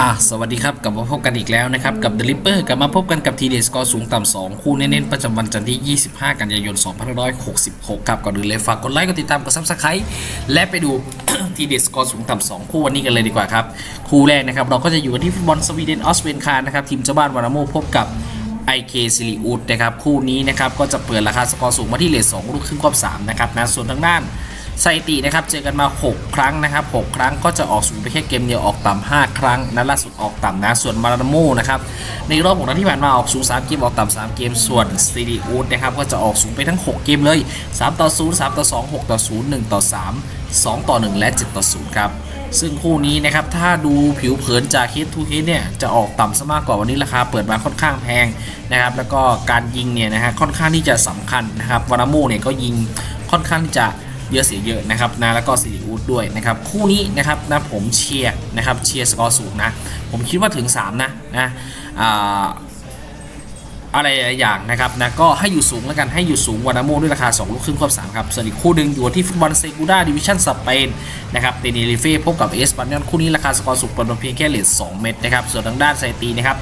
อะสวัสดีครับกลับมาพบกันอีกแล้วนะครับ กับ The Ripper กลับมาพบกันกับทีเดสกอร์สูงต่ำ2คู่เน้นๆประจำวันจันทร์ที่ 25 กันยายน 2566 ครับก่อนอื่นเลยฝากกดไลค์กดติดตามกด Subscribe และไปดูทีเดสกอร์สูงต่ำ2คู่วันนี้กันเลยดีกว่าครับ คู่แรกนะครับ เราก็จะอยู่กันที่ฟุตบอลสวีเดนออสเวนคานะครับ ทีมเจ้าบ้านวานาโมพบกับ IK ซิลิอุดนะครับคู่นี้นะครับก็จะเปิดราคาสกอร์สูงมาที่เลท2ลูกครึ่งควบ3นะครับนะส่วนทางด้าน สถิตินะครับเจอกันมา 6 ครั้งนะครับ 6 ครั้งก็จะออกสูงไปแค่เกมเดียวออกต่ำ5ครั้งนัดล่าสุดออกต่ำนะส่วนมาราโมนะครับในรอบ6นัดที่ผ่านมาออกสูง3เกมออกต่ำ3เกมส่วนซีดีอูดนะครับก็จะออกสูงไปทั้ง 6 เกมเลย 3 ต่อ 0 3 ต่อ 2 6 ต่อ 0 1 ต่อ 3 2 ต่อ 1 และ 7 ต่อ 0 ครับ ซึ่งคู่นี้นะครับ ถ้าดูผิวเผินจากเคสทูเคสเนี่ย จะออกต่ำซะมากกว่าวันนี้ราคาเปิดมาค่อนข้างแพงนะครับ แล้วก็การยิงเนี่ยนะฮะค่อนข้างที่จะสำคัญนะครับวานาโมเนี่ยก็ยิงค่อนข้างที่จะ เยอะเสียเยอะนะครับนะแล้วก็ซิลิอูดด้วยนะครับคู่นี้นะครับนะผมเชียร์นะครับเชียร์สกอร์สูงนะผมคิดว่าถึง 3 นะนะอะไรอย่างนะครับนะก็ให้อยู่สูงแล้วกันให้อยู่สูงวานาโมด้วยราคา 2 ลูกครึ่งควบ3ครับส่วนอีกคู่หนึ่งอยู่ที่ฟุตบอลเซกูด้าดิวิชั่นสเปนนะครับเตเนริเฟ่พบกับเอสปานยอนคู่นี้ราคาสกอร์สูงเปิดมาเพียงแค่เหลท2เม็ดนะครับส่วนทางด้านไซตีนะครับ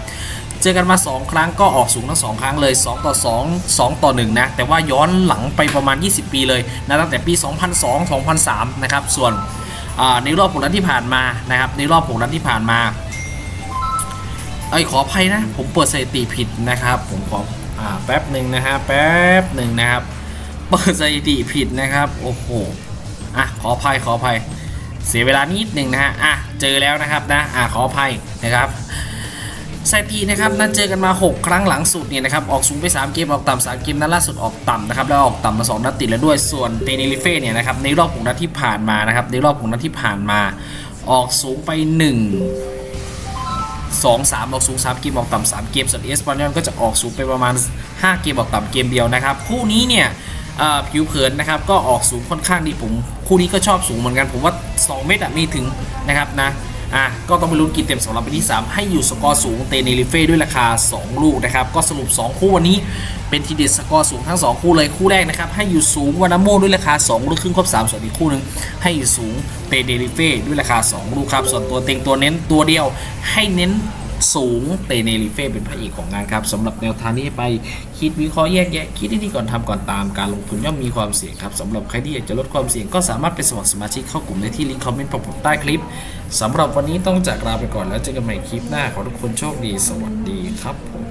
เจอกันมา 2 ครั้งก็ออกสูงทั้ง 2 ครั้งเลย 2 ต่อ 2 2 ต่อ 1 นะ แต่ว่าย้อนหลังไปประมาณ 20 ปีเลยนะตั้งแต่ปี 2002 2003 นะครับ ส่วนในรอบ6นัดที่ผ่านมานะครับในรอบ6นัดที่ผ่านมาเอ้ขออภัยนะ ผมเปิดสถิติผิดนะครับ ผมขออ่าแป๊บหนึ่งนะฮะแป๊บหนึ่งนะครับ เปิดสถิติผิดนะครับ โอ้โหอะขออภัยขออภัยเสียเวลานิดหนึ่งนะฮะอะเจอแล้วนะครับนะอะขออภัยนะครับ สถิตินะครับนัดเจอกันมา 6 ครั้งหลังสุดเนี่ยนะครับออกสูงไป 3 เกมออกต่ำ3เกมนัดล่าสุดออกต่ำนะครับแล้วออกต่ำมา 2 นัดติดแล้วด้วยส่วนเตเนริเฟ่เนี่ยนะครับในรอบ6นัดที่ผ่านมานะครับในรอบ6นัดที่ผ่านมาออกสูงไป 1 2 3 ออกสูง 3 เกมออกต่ำ3เกมส่วนเอสปานยอนก็จะออกสูงไปประมาณ 5 เกมออกต่ำเกมเดียวนะครับคู่นี้เนี่ยผิวเผินนะครับก็ออกสูงค่อนข้างดีผมคู่นี้ก็ชอบสูงเหมือนกันผมว่า 2 เมตรมีถึงนะครับนะ อะก็ต้องไปลุ้นกินเต็มสำหรับปีที่ 3 ให้อยู่สกอร์สูงเตเนริเฟ่ด้วยราคา 2 ลูกนะครับ ก็สรุป 2 คู่วันนี้เป็นทีเด็ดสกอร์สูงทั้ง 2 คู่เลยคู่แรกนะครับ ให้อยู่สูงวานาโมด้วยราคา 2 ลูกครึ่งครบ3ส่วนอีกคู่หนึ่งให้อยู่สูงเตเนริเฟ่ด้วยราคา 2 ลูกครับส่วนตัวเต็งตัวเน้นตัวเดียวให้เน้น สูงเตเนริเฟ่เป็นพระเอกของงานครับสำหรับแนวทางนี้ไปคิดวิเคราะห์แยกแยะ คิดดีก่อนทำก่อนตามการลงทุนย่อมมีความเสี่ยงครับสำหรับใครที่อยากจะลดความเสี่ยงก็สามารถไปสมัครสมาชิกเข้ากลุ่มได้ที่ลิงก์คอมเมนต์ผมใต้คลิปสำหรับวันนี้ต้องจากลาไปก่อนแล้วเจอกันใหม่คลิปหน้าขอทุกคนโชคดี สวัสดีครับ